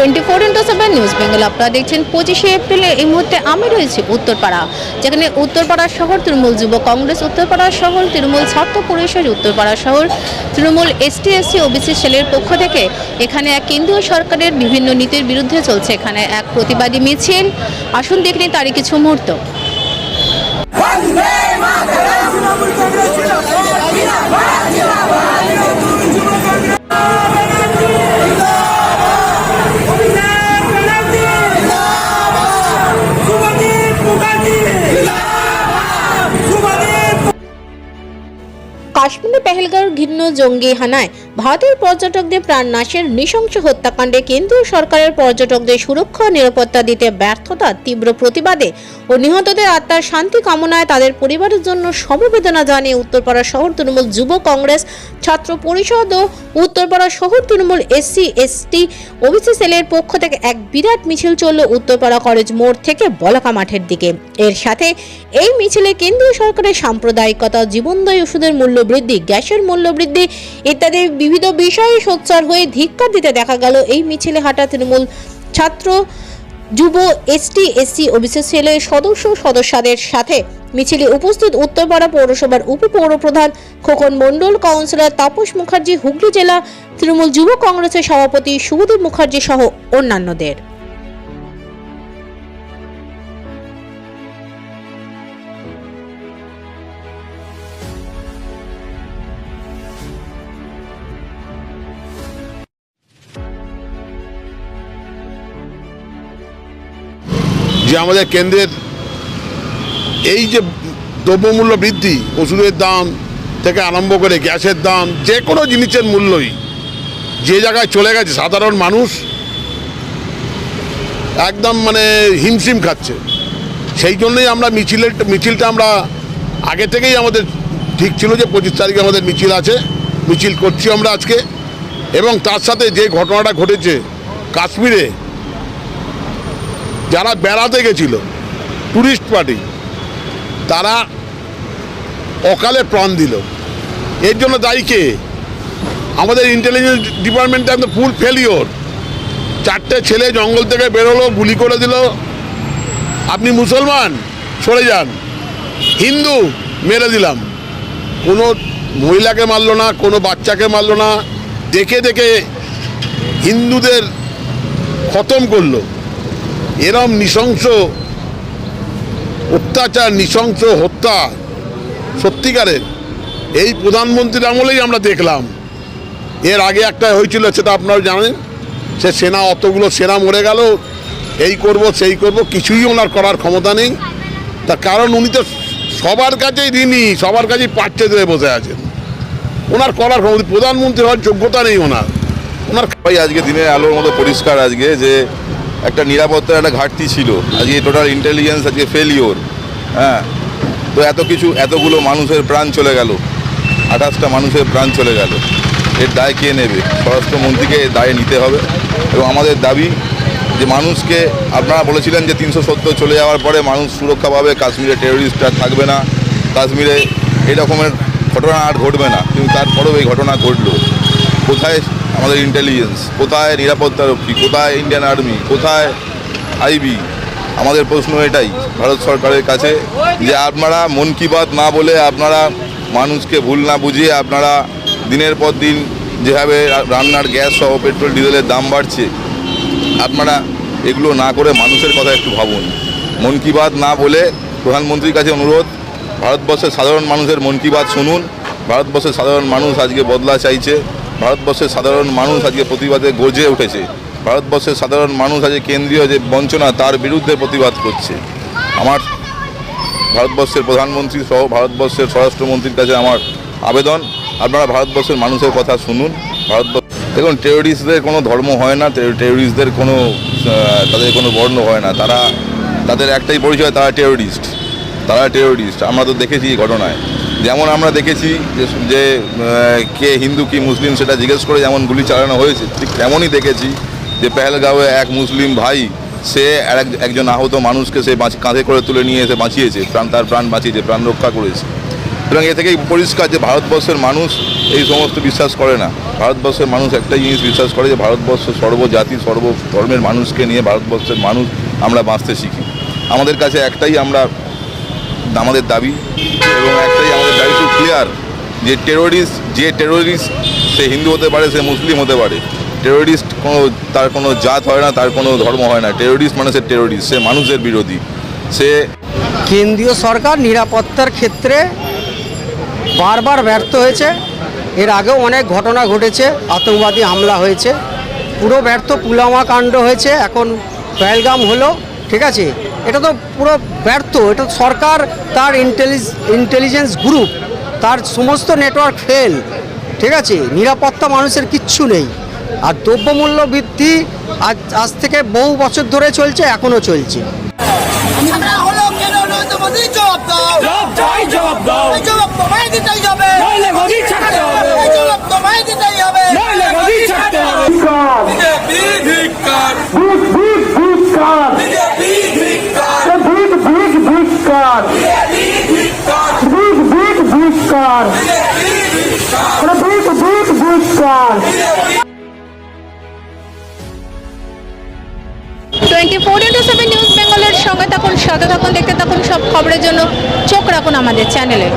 Twenty four into seven news Bengal. আপনারা দেখছেন পঁচিশে এপ্রিলে এই মুহূর্তে আমি রয়েছি উত্তরপাড়া, যেখানে উত্তরপাড়া শহর, তৃণমূল যুব কংগ্রেস, উত্তরপাড়া শহর, তৃণমূল ছাত্র পরিষদ, উত্তরপাড়া শহর, তৃণমূল এসটি এসসি ওবিসি সেলের পক্ষ থেকে এখানে এক কেন্দ্রীয় সরকারের বিভিন্ন নীতির বিরুদ্ধে চলছে এখানে এক প্রতিবাদী মিছিল। আসুন দেখনি তারই কিছু মুহূর্ত। কাশ্মীরে পেহেলগাঁও ঘৃণ্য জঙ্গি হানায় ভারতের পর্যটকদের প্রাণ নাশের নৃশংস হত্যাকাণ্ডে কেন্দ্রীয় সরকারের পর্যটকদের সুরক্ষা নিরাপত্তা দিতে ব্যর্থতা, তীব্র প্রতিবাদে ও নিহতদের আত্মার শান্তি কামনায় তাদের পরিবারের জন্য সমবেদনা জানিয়ে উত্তরপাড়া শহর তৃণমূল যুব কংগ্রেস, ছাত্র পরিষদ ও উত্তরপাড়া শহর তৃণমূল এসসি এসটি ওবিসি সেলের পক্ষ থেকে এক বিরাট মিছিল চলল উত্তরপাড়া কলেজ মোড় থেকে বলাকা মাঠের দিকে। এর সাথে এই মিছিলে কেন্দ্রীয় সরকারের সাম্প্রদায়িকতা, জীবনদায়ী ওষুধের মূল্য বৃদ্ধি, গ্যাসের মূল্য বৃদ্ধি ইত্যাদি বিবিধ বিষয়ে সোচ্চার হয়ে ধিক্কার দিতে দেখা গেল। এই মিছিলে হাঁটা তৃণমূল ছাত্র, যুব এসটি এসসি ওবিসি সেলের সদস্য সদস্যদের সাথে মিছিলে উপস্থিত উত্তরপাড়া পৌরসভার উপপৌরপ্রধান খোকন মণ্ডল, কাউন্সিলর তাপস মুখার্জি, হুগলি জেলা তৃণমূল যুব কংগ্রেসের সভাপতি শুভদীপ মুখার্জি সহ অন্যান্যদের। যে আমাদের কেন্দ্রের এই যে দ্রব্যমূল্য বৃদ্ধি, ওষুধের দাম থেকে আরম্ভ করে গ্যাসের দাম, যে কোনো জিনিসের মূল্যই, যে জায়গায় চলে গেছে, সাধারণ মানুষ একদম মানে হিমশিম খাচ্ছে। সেই জন্যই আমরা মিছিলের, মিছিলটা আমরা আগে থেকেই আমাদের ঠিক ছিল যে পঁচিশ তারিখে আমাদের মিছিল আছে, মিছিল করছি আমরা আজকে। এবং তার সাথে যে ঘটনাটা ঘটেছে কাশ্মীরে যারা বেড়াতে গেছিল ট্যুরিস্ট পার্টি তারা অকালে প্রাণ দিল। এর জন্য দায়ী কে? আমাদের ইন্টেলিজেন্স ডিপার্টমেন্টটা একদম ফুল ফেলিওর চারটে ছেলে জঙ্গল থেকে বেরোলো, গুলি করে দিল। আপনি মুসলমান? সরে যান। হিন্দু? মেরে দিলাম। কোনো মহিলাকে মারলো না, কোনো বাচ্চাকে মারলো না। দেখে দেখে হিন্দুদের খতম করল। এরম নৃশংস অত্যাচার, নৃশংস হত্যা সত্যিকারের, এই প্রধানমন্ত্রীর আমলেই আমরা দেখলাম। এর আগে একটা হয়েছিল, সেটা আপনারা জানেন, সে সেনা, অতগুলো সেনা মরে গেল, এই করব, সেই করব, কিছুই ওনার করার ক্ষমতা নেই। তার কারণ উনি তো সবার কাছেই ঋণী, সবার কাছেই পাচ্ছে ধরে বসে আছেন। ওনার করার ক্ষমতা প্রধানমন্ত্রী হওয়ার যোগ্যতা নেই ওনার। ওনার আজকে দিনে আলোর মতো পরিষ্কার আজকে যে একটা নিরাপত্তার একটা ঘাটতি ছিল। আজকে টোটাল ইন্টেলিজেন্স আজকে ফেলিওর হ্যাঁ? তো এত কিছু, এতগুলো মানুষের প্রাণ চলে গেল। আঠাশটা মানুষের প্রাণ চলে গেল। এর দায় কে নেবে? স্বরাষ্ট্রমন্ত্রীকে এর দায় নিতে হবে। এবং আমাদের দাবি যে মানুষকে, আপনারা বলেছিলেন যে তিনশো সত্তর চলে যাওয়ার পরে মানুষ সুরক্ষা পাবে, কাশ্মীরে টেরোরিস্ট আর থাকবে না। কাশ্মীরে এরকমের ঘটনা আর ঘটবে না। কিন্তু তারপরেও এই ঘটনা ঘটলো। কোথায় আমাদের ইন্টেলিজেন্স কোথায় নিরাপত্তারক্ষী কোথায় ইন্ডিয়ান আর্মি কোথায় আইবি আমাদের প্রশ্ন এটাই, ভারত সরকারের কাছে, যে আপনারা মন কি বাত না বলে আপনারা মানুষকে ভুল না বুঝিয়ে আপনারা দিনের পর দিন যেভাবে রান্নার গ্যাস সহ পেট্রোল, ডিজেলের দাম বাড়ছে, আপনারা এগুলো না করে মানুষের কথা একটু ভাবুন। মন কি বাত না বলে প্রধানমন্ত্রীর কাছে অনুরোধ, ভারতবর্ষের সাধারণ মানুষের মন কি বাত শুনুন, ভারতবর্ষের সাধারণ মানুষ আজকে বদলা চাইছে। ভারতবর্ষের সাধারণ মানুষ আজকে প্রতিবাদে গর্জে উঠেছে। ভারতবর্ষের সাধারণ মানুষ আজকে কেন্দ্রীয় যে বঞ্চনা, তার বিরুদ্ধে প্রতিবাদ করছে। আমার ভারতবর্ষের প্রধানমন্ত্রী সহ ভারতবর্ষের স্বরাষ্ট্রমন্ত্রীর কাছে আমার আবেদন। আপনারা ভারতবর্ষের মানুষের কথা শুনুন। ভারতবর্ষ দেখুন টেরোরিস্টদের কোনো ধর্ম হয় না টেরোরিস্টদের কোনো তাদের কোনো বর্ণ হয় না। তারা তাদের একটাই পরিচয়, তারা টেরোরিস্ট তারা টেরোরিস্ট আমরা তো দেখেছি এই ঘটনায়। যেমন আমরা দেখেছি যে যে কে হিন্দু, কি মুসলিম সেটা জিজ্ঞেস করে যেমন গুলি চালানো হয়েছে, ঠিক তেমনই দেখেছি যে পেহেলগাঁওয়ে এক মুসলিম ভাই, সে এক- একজন আহত মানুষকে সে কাঁধে করে তুলে নিয়ে এসে বাঁচিয়েছে, প্রাণ, তার প্রাণ বাঁচিয়েছে, প্রাণ রক্ষা করেছে। সুতরাং এ থেকেই পরিষ্কার যে ভারতবর্ষের মানুষ এই সমস্ত বিশ্বাস করে না। ভারতবর্ষের মানুষ একটাই জিনিস বিশ্বাস করে যে ভারতবর্ষ সর্বজাতি সর্ব ধর্মের মানুষকে নিয়ে ভারতবর্ষের মানুষ আমরা বাঁচতে শিখি। আমাদের কাছে একটাই আমরা, আমাদের দাবি এবং খুব ক্লিয়ার যে টেরোরিস্ট যে টেরোরিস্ট সে হিন্দু হতে পারে, সে মুসলিম হতে পারে। টেরোরিস্ট কোনো, তার কোনো জাত হয় না, তার কোনো ধর্ম হয় না। টেরোরিস্ট মানে সে টেরোরিস্ট সে মানুষের বিরোধী। সে কেন্দ্রীয় সরকার নিরাপত্তার ক্ষেত্রে বারবার ব্যর্থ হয়েছে। এর আগেও অনেক ঘটনা ঘটেছে, আতঙ্কবাদী হামলা হয়েছে। পুরো ব্যর্থ পুলামা কাণ্ড হয়েছে, এখন পহেলগাম হলো, ঠিক আছে? এটা তো পুরো ব্যর্থ, এটা সরকার তার ইন্টেলিজ ইন্টেলিজেন্স গ্রুপ তার সমস্ত নেটওয়ার্ক ফেল ঠিক আছে? নিরাপত্তা মানুষের কিচ্ছু নেই। আর দ্রব্যমূল্য বৃদ্ধি আজ আজ থেকে বহু বছর ধরে চলছে এখনও চলছে। আমরা ধিক্কার twenty four into seven news বেঙ্গলের সঙ্গে থাকুন, সাথে থাকুন, দেখতে থাকুন সব খবরের জন্য চোখ রাখুন আমাদের চ্যানেলে।